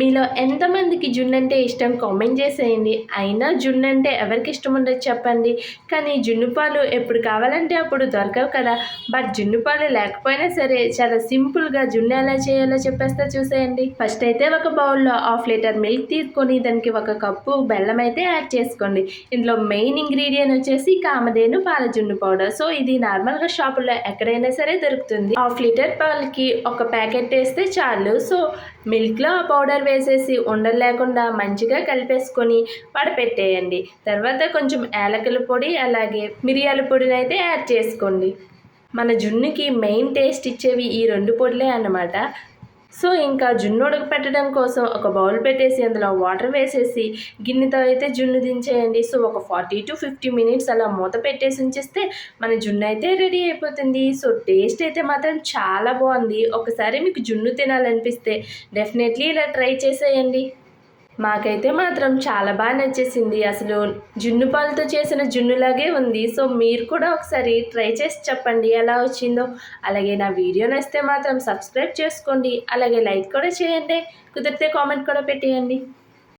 మీలో ఎంతమందికి జున్ను అంటే ఇష్టం కామెంట్ చేసేయండి. అయినా జున్ను అంటే ఎవరికి ఇష్టం ఉండదు చెప్పండి. కానీ జున్ను పాలు ఎప్పుడు కావాలంటే అప్పుడు దొరకవు కదా. బట్ జున్ను పాలు లేకపోయినా సరే చాలా సింపుల్గా జున్ను ఎలా చేయాలో చెప్పేస్తే చూసేయండి. ఫస్ట్ అయితే ఒక బౌల్లో హాఫ్ లీటర్ మిల్క్ తీసుకొని దానికి ఒక కప్పు బెల్లం అయితే యాడ్ చేసుకోండి. ఇందులో మెయిన్ ఇంగ్రీడియంట్ వచ్చేసి కామధేను పాల జున్ను పౌడర్ సో ఇది నార్మల్గా షాపుల్లో ఎక్కడైనా సరే దొరుకుతుంది. హాఫ్ లీటర్ పాలకి ఒక ప్యాకెట్ వేస్తే చాలు. సో మిల్క్లో ఆ పౌడర్ వేసేసి ఉండలు లేకుండా మంచిగా కలిపేసుకొని వడపెట్టేయండి. తర్వాత కొంచెం ఏలకల పొడి అలాగే మిరియాల పొడిని అయితే యాడ్ చేసుకోండి. మన జున్నుకి మెయిన్ టేస్ట్ ఇచ్చేవి ఈ రెండు పొడులే అన్నమాట. సో ఇంకా జున్ను ఉడకపెట్టడం కోసం ఒక బౌల్ పెట్టేసి అందులో వాటర్ వేసేసి గిన్నెతో అయితే జున్ను దించేయండి. సో ఒక ఫార్టీ టు ఫిఫ్టీ మినిట్స్ అలా మూత పెట్టేసి ఉంచేస్తే మన జున్ను అయితే రెడీ అయిపోతుంది. సో టేస్ట్ అయితే మాత్రం చాలా బాగుంది. ఒకసారి మీకు జున్ను తినాలనిపిస్తే డెఫినెట్లీ ఇలా ట్రై చేసేయండి. మాకైతే మాత్రం చాలా బాగా నచ్చేసింది. అసలు జున్ను పాలతో చేసిన జున్నులాగే ఉంది. సో మీరు కూడా ఒకసారి ట్రై చేసి చెప్పండి ఎలా వచ్చిందో. అలాగే నా వీడియో నచ్చితే మాత్రం సబ్స్క్రైబ్ చేసుకోండి. అలాగే లైక్ కూడా చేయండి. కుదిరితే కామెంట్ కూడా పెట్టేయండి.